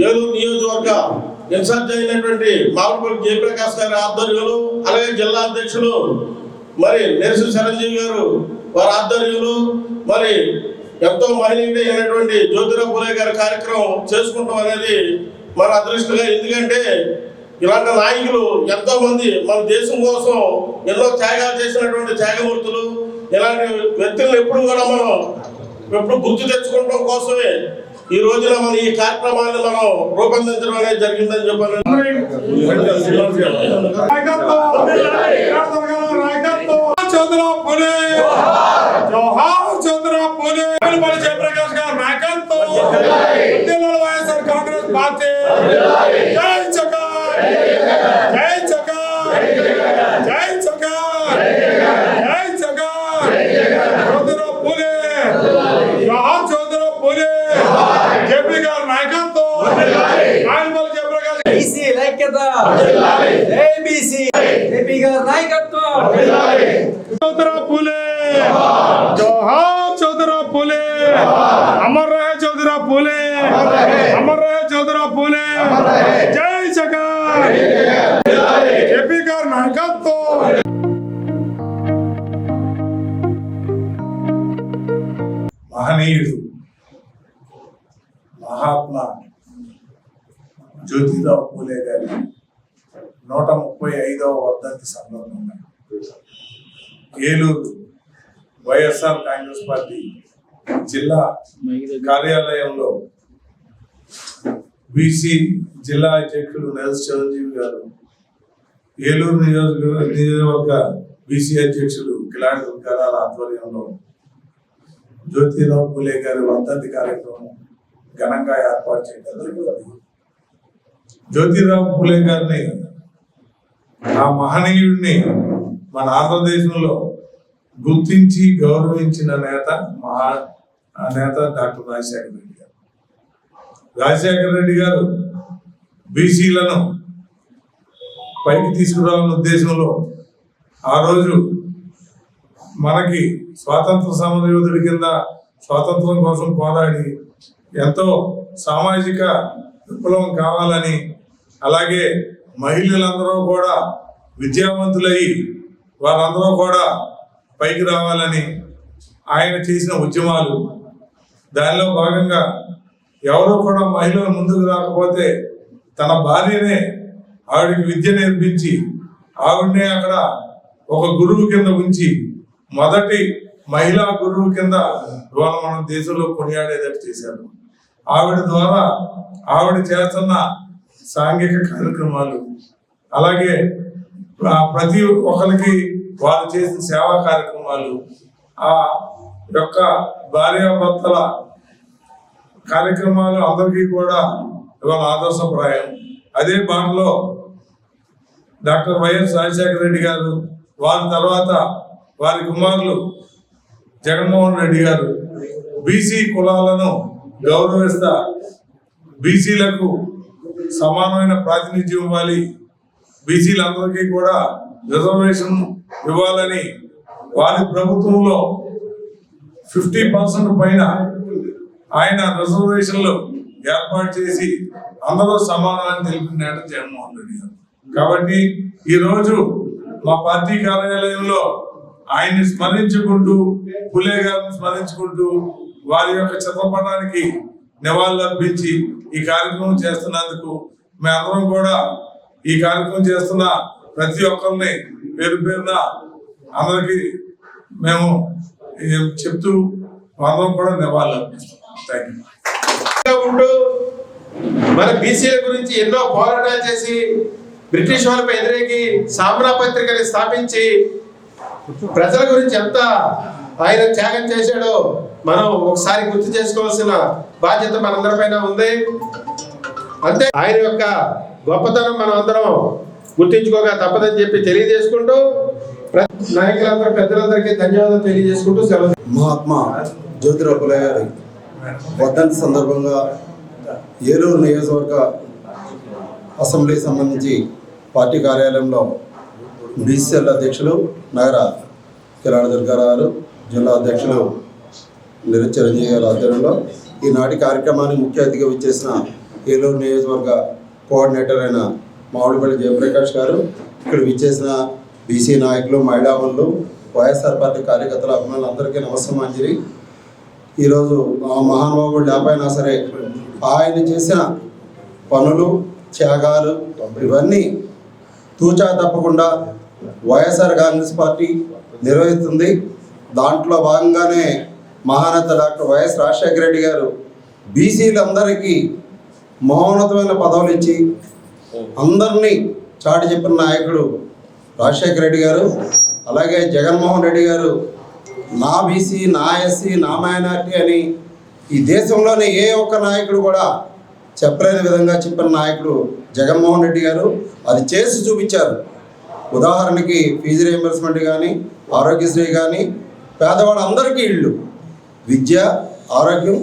ఏలూరు నియోజకవర్గ ఇన్ఛార్జ్ అయినటువంటి మామిడిపల్లి జయప్రకాష్ గారి ఆధ్వర్యంలో అలాగే జిల్లా అధ్యక్షులు మరి నెరసి చిరంజీవి గారు వారి ఆధ్వర్యంలో మరి ఎంతో మహిళ అయినటువంటి జ్యోతిరావు పూలే గారి కార్యక్రమం చేసుకుంటాం అనేది మన అదృష్టంగా ఎందుకంటే ఇలాంటి నాయకులు ఎంతో మంది మన దేశం కోసం ఎన్నో త్యాగాలు చేసినటువంటి త్యాగమూర్తులు ఇలాంటి వ్యక్తులను ఎప్పుడు కూడా మనం ఎప్పుడు గుర్తు తెచ్చుకోవడం కోసమే ఈ రోజున మనం ఈ కార్యక్రమాన్ని మనం రూపొందించడం అనేది జరిగిందని చెప్పాలి నాయకత్వం. నాయకత్వం చంద్రబాబు चौधरा फूले जोहार चौधरा फूले अमर रहे चौधरा फूले अमर रहे चौधरा फूले जय जगन ఏపీ గారి నాయకత్వం మహనీయుడు మహాత్మా జ్యోతిరావు పూలే గారి నూట ముప్పై ఐదవ వర్ధంతి సందర్భంగా ఏలూరు వైఎస్ఆర్ కాంగ్రెస్ పార్టీ జిల్లా కార్యాలయంలో బీసీ జిల్లా అధ్యక్షుడు నెల్స్ చిరంజీవి గారు ఏలూరు నియోజకవర్గ నియోజకవర్గ బీసీ అధ్యక్షుడు కిలాడి దుర్గారాల ఆధ్వర్యంలో జ్యోతిరావు పూలే గారి వర్ధంతి కార్యక్రమం ఘనంగా ఏర్పాటు చేయడం జరిగింది. జ్యోతిరావు పూలే గారిని ఆ మహనీయుడిని మన ఆంధ్రదేశంలో గుర్తించి గౌరవించిన నేత మహా ఆ నేత డాక్టర్ రాజశేఖర రెడ్డి గారు. రాజశేఖర రెడ్డి గారు బీసీలను పైకి తీసుకురావాలన్న ఉద్దేశంలో ఆ రోజు మనకి స్వాతంత్ర సమరయోధుడి కింద స్వాతంత్రం కోసం పోరాడి ఎంతో సామాజిక విప్లవం కావాలని అలాగే మహిళలందరూ కూడా విద్యావంతులై వారందరూ కూడా పైకి రావాలని ఆయన చేసిన ఉద్యమాలు. దానిలో భాగంగా ఎవరో కూడా మహిళలు ముందుకు రాకపోతే తన భార్యనే ఆవిడకి విద్య నేర్పించి ఆవిడనే అక్కడ ఒక గురువు కింద ఉంచి మొదటి మహిళా గురువు కింద ఇవాళ మన దేశంలో కొనియాడేటట్టు చేశారు. ఆవిడ ద్వారా ఆవిడ చేస్తున్న సాంఘిక కార్యక్రమాలు అలాగే ప్రతి ఒక్కరికి వారు చేసిన సేవా కార్యక్రమాలు ఆ యొక్క భార్యాభర్తల కార్యక్రమాలు అందరికీ కూడా ఇవాళ ఆదర్శప్రాయం. అదే బాటలో డాక్టర్ వైఎస్ రాజశేఖర రెడ్డి గారు వారి తర్వాత వారి కుమారులు జగన్మోహన్ రెడ్డి గారు బీసీ కులాలను గౌరవిస్తా బీసీలకు సమానమైన ప్రాతినిధ్యం ఇవ్వాలి. బీసీలందరికీ కూడా రిజర్వేషన్ ఇవ్వాలని వారి ప్రభుత్వంలో ఫిఫ్టీ పర్సెంట్ పైన ఆయన రిజర్వేషన్లు ఏర్పాటు చేసి అందరూ సమానమని తెలిపినాడు జగన్మోహన్ రెడ్డి గారు. కాబట్టి ఈరోజు మా పార్టీ కార్యాలయంలో ఆయన్ని స్మరించుకుంటూ పులే గారిని స్మరించుకుంటూ వారి యొక్క చిత్రపటానికి నివాళులు అర్పించి ఈ కార్యక్రమం చేస్తున్నందుకు మేమందరం కూడా ఈ కార్యక్రమం చేస్తున్న ప్రతి ఒక్కరిని పేరు పేరున అందరికీ మేము చెప్తూ అందరం కూడా నివాళులు థ్యాంక్ యూ ఉంటూ మన బీసీల గురించి ఎన్నో పోరాటాలు చేసి బ్రిటిష్ వాళ్ళపై ఎదురేకి సామ్రా పత్రికని స్థాపించి ప్రజల గురించి ఎంత ఆయన త్యాగం చేశాడో మనం ఒకసారి గుర్తు చేసుకోవాల్సిన బాధ్యత మనందరిపైన ఉంది. అంతే. ఆయన యొక్క గొప్పతనం మనం అందరం గుర్తించుకోగా తప్పదని చెప్పి తెలియజేసుకుంటూ నాయకులందరూ పెద్దలందరికీ ధన్యవాదాలు తెలియజేసుకుంటూ సెలవు మహాత్మా జ్యోతిరావు పులే గారి వర్ధంతి సందర్భంగా ఏలూరు నియోజకవర్గ అసెంబ్లీకి సంబంధించి పార్టీ కార్యాలయంలో బీసీఎల్ అధ్యక్షులు నగర కిరాణ దుర్గారావు జిల్లా అధ్యక్షులు నిర చిరంజీవి గారి ఆధ్వర్యంలో ఈనాటి కార్యక్రమానికి ముఖ్య అతిథిగా విచ్చేసిన ఏలూరు నియోజకవర్గ కోఆర్డినేటర్ అయిన మామిడిపల్లి జయప్రకాష్ గారు ఇక్కడ విచ్చేసిన బీసీ నాయకులు మహిళామణులు వైఎస్ఆర్ పార్టీ కార్యకర్తల అభిమానులు అందరికీ నమస్కారం ఈరోజు ఆ మహానుభావుడు లేకపోయినా సరే ఆయన చేసిన పనులు త్యాగాలు ఇవన్నీ తూచా తప్పకుండా వైఎస్ఆర్ కాంగ్రెస్ పార్టీ నిర్వహిస్తుంది. దాంట్లో భాగంగానే మహానేత డాక్టర్ వైఎస్ రాజశేఖర రెడ్డి గారు బీసీలందరికీ మహోన్నతమైన పదవులు ఇచ్చి అందరినీ చాటి చెప్పిన నాయకుడు రాజశేఖర రెడ్డి గారు అలాగే జగన్మోహన్ రెడ్డి గారు నా బీసీ నా ఎస్సీ నా మైనార్టీ అని ఈ దేశంలోనే ఏ ఒక్క నాయకుడు కూడా చెప్పలేని విధంగా చెప్పిన నాయకుడు జగన్మోహన్ రెడ్డి గారు. అది చేసి చూపించారు. ఉదాహరణకి ఫీజు రియంబర్స్మెంట్ కానీ ఆరోగ్యశ్రీ కానీ పేదవాళ్ళందరికీ ఇళ్ళు. విద్య ఆరోగ్యం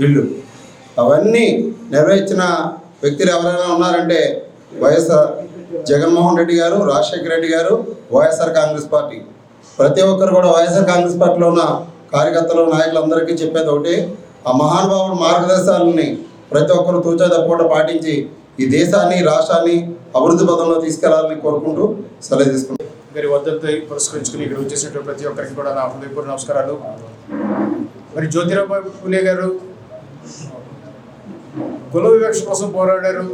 ఇళ్ళు. అవన్నీ నెరవేర్చిన వ్యక్తులు ఎవరైనా ఉన్నారంటే వైఎస్ఆర్ జగన్మోహన్ రెడ్డి గారు రాజశేఖర రెడ్డి గారు వైఎస్ఆర్ కాంగ్రెస్ పార్టీ. ప్రతి ఒక్కరు కూడా వైఎస్ఆర్ కాంగ్రెస్ పార్టీలో ఉన్న కార్యకర్తలు నాయకులందరికీ చెప్పేది ఒకటి ఆ మహానుభావుడు మార్గదర్శకాలని ప్రతి ఒక్కరు తూచా తప్పకుండా పాటించి ఈ దేశాన్ని రాష్ట్రాన్ని అభివృద్ధి పదంలో తీసుకెళ్ళాలని కోరుకుంటూ సెలవు తీసుకుంటాం మరి వద్దతో పురస్కరించుకుని ఇక్కడ వచ్చేసినటువంటి ప్రతి ఒక్కరికి కూడా నా హృదయపూర్వ నమస్కారాలు. మరి జ్యోతిరావు పులే గారు కుల వివక్ష కోసం పోరాడారు.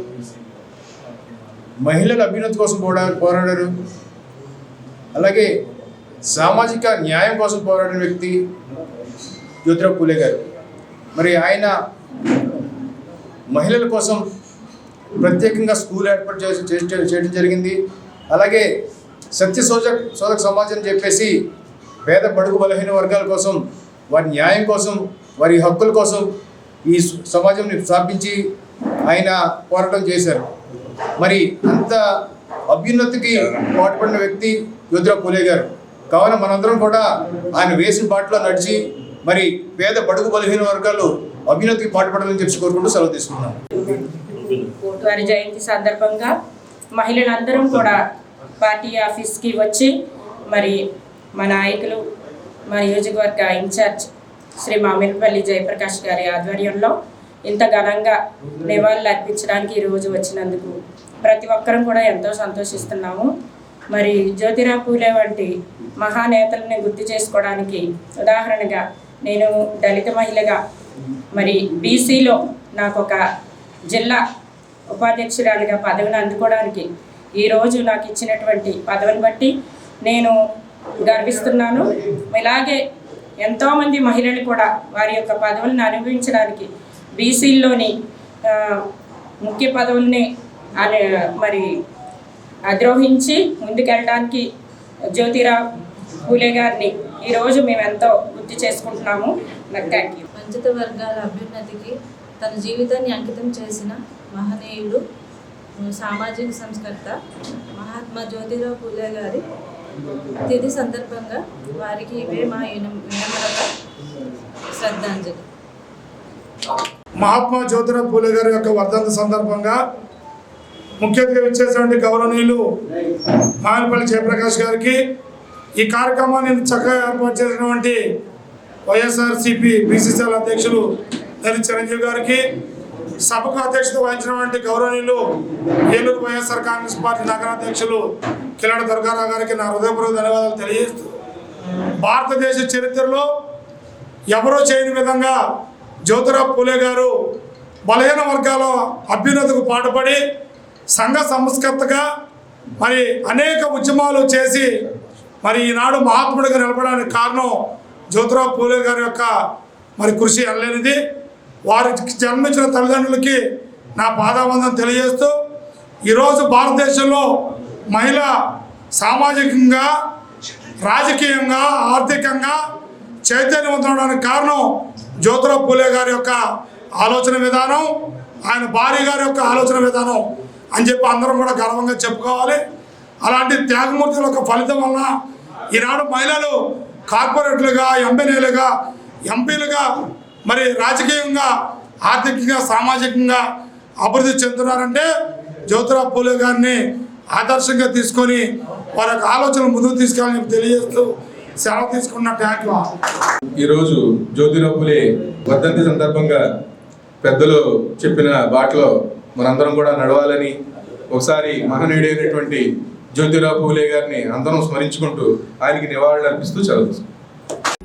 మహిళల అభ్యున్నతి కోసం పోరా పోరాడారు. అలాగే సామాజిక న్యాయం కోసం పోరాడిన వ్యక్తి జ్యోతిరావు పూలే గారు. మరి ఆయన మహిళల కోసం ప్రత్యేకంగా స్కూల్ ఏర్పాటు చేసి చేయడం జరిగింది. అలాగే సత్య శోధక సోదక సమాజం చెప్పేసి పేద బడుగు బలహీన వర్గాల కోసం వారి న్యాయం కోసం వారి హక్కుల కోసం ఈ సమాజంని స్థాపించి ఆయన పోరాటం చేశారు. మరి అంత అభ్యున్నతికి పాటుపడిన వ్యక్తి జ్యోతిరావు పూలే గారు. కావున మనందరం కూడా ఆయన వేసిన బాటలో నడిచి మరి పేద బడుగు బలహీన వర్గాలు అభ్యున్నతికి పాటుపడాలని చెప్పి కోరుకుంటూ సెలవు తీసుకున్నాం వారి జయంతి సందర్భంగా మహిళలందరం కూడా పార్టీ ఆఫీస్కి వచ్చి మరి మా నాయకులు మా నియోజకవర్గ ఇన్ఛార్జ్ శ్రీ మామిడిపల్లి జయప్రకాష్ గారి ఆధ్వర్యంలో ఇంత ఘనంగా నివాళులు అర్పించడానికి ఈరోజు వచ్చినందుకు ప్రతి ఒక్కరం కూడా ఎంతో సంతోషిస్తున్నాము. మరి జ్యోతిరావు పూలే వంటి మహానేతలని గుర్తు చేసుకోవడానికి ఉదాహరణగా నేను దళిత మహిళగా మరి బీసీలో నాకు ఒక జిల్లా ఉపాధ్యక్షురాలిగా పదవిని అందుకోవడానికి ఈరోజు నాకు ఇచ్చినటువంటి పదవిని బట్టి నేను గర్విస్తున్నాను. ఇలాగే ఎంతోమంది మహిళలు కూడా వారి యొక్క పదవులను అనుభవించడానికి బీసీల్లోని ముఖ్య పదవుల్ని అని మరి అద్రోహించి ముందుకెళ్ళడానికి జ్యోతిరావు పూలే గారిని ఈరోజు మేము ఎంతో గుర్తు చేసుకుంటున్నాము. Thank you. వంచిత వర్గాల అభ్యున్నతికి తన జీవితాన్ని అంకితం చేసిన మహనీయుడు సామాజిక సంస్కర్త మహాత్మా జ్యోతిరావు పూలే గారి తిథి సందర్భంగా వారికి ఇవే మా వినమ్రత శ్రద్ధాంజలి. మహాత్మా జ్యోతిరావు పూలే గారి యొక్క వర్ధంతి సందర్భంగా ముఖ్య అతిథిగా గౌరవనీయులు మామిడిపల్లి జయప్రకాష్ గారికి ఈ కార్యక్రమాన్ని చక్కగా ఏర్పాటు చేసినటువంటి వైఎస్ఆర్సిపి బీసీసీఎల్ అధ్యక్షులు నరి చిరంజీవి గారికి సభకు అధ్యక్షత వహించినటువంటి గౌరవనీయులు ఏలూరు వైఎస్ఆర్ కాంగ్రెస్ పార్టీ నగరాధ్యక్షులు కిలాడ దుర్గారావు గారికి నా హృదయపూర్వక ధన్యవాదాలు తెలియజేస్తూ భారతదేశ చరిత్రలో ఎవరో చేయని విధంగా జ్యోతిరావు పూలే గారు బలహీన వర్గాల అభ్యున్నతకు పాటుపడి సంఘ సంస్కర్తగా మరి అనేక ఉద్యమాలు చేసి మరి ఈనాడు మహాత్ముడిగా నిలబడడానికి కారణం జ్యోతిరావు పూలే గారి యొక్క మరి కృషి అనలేనిది. వారికి జన్మించిన తల్లిదండ్రులకి నా పాదాబంధం తెలియజేస్తూ ఈరోజు భారతదేశంలో మహిళ సామాజికంగా రాజకీయంగా ఆర్థికంగా చైతన్యవంతడానికి కారణం జ్యోతిరావు పూలే గారి యొక్క ఆలోచన విధానం ఆయన భార్య గారి యొక్క ఆలోచన విధానం అని చెప్పి అందరం కూడా గర్వంగా చెప్పుకోవాలి. అలాంటి త్యాగమూర్తుల యొక్క ఫలితం వలన ఈనాడు మహిళలు కార్పొరేట్లుగా ఎంఎల్ఏలుగా ఎంపీలుగా మరి రాజకీయంగా ఆర్థికంగా సామాజికంగా అభివృద్ధి చెందుతున్నారంటే జ్యోతిరావు పూలే గారిని ఆదర్శంగా తీసుకొని వారి యొక్క ఆలోచనలు ముందుకు తీసుకెళ్ళాలని తెలియజేస్తూ సెలవు తీసుకున్న ట్యాంక్ ఈరోజు జ్యోతిరావు పూలే వర్ధంతి సందర్భంగా పెద్దలు చెప్పిన బాటలో మనందరం కూడా నడవాలని ఒకసారి మహనీయుడైనటువంటి జ్యోతిరావు పూలే గారిని అందరం స్మరించుకుంటూ ఆయనకి నివాళులు అర్పిస్తూ చదువుతాం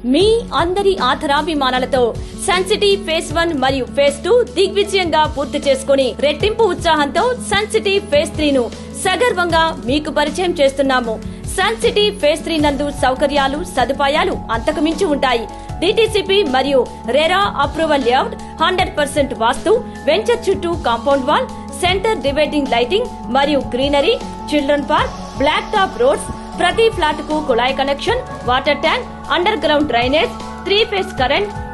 మీ అందరి ఆధరాభిమానాలతో సన్ సిటీ ఫేస్ వన్ మరియు ఫేస్ టూ దిగ్విజయంగా పూర్తి చేసుకుని రెట్టింపు ఉత్సాహంతో సన్ సిటీ ఫేస్ త్రీ ను సగర్వంగా మీకు పరిచయం చేస్తున్నాము. సన్ సిటీ ఫేస్ త్రీ నందు సౌకర్యాలు సదుపాయాలు అంతకుమించి ఉంటాయి. డిటిసిపి మరియు RERA approval layout hundred percent vastu venture చుట్టూ compound wall center dividing lighting మరియు greenery children park black top roads ప్రతి ఫ్లాట్కు కుళాయి connection water tank underground drainage three phase current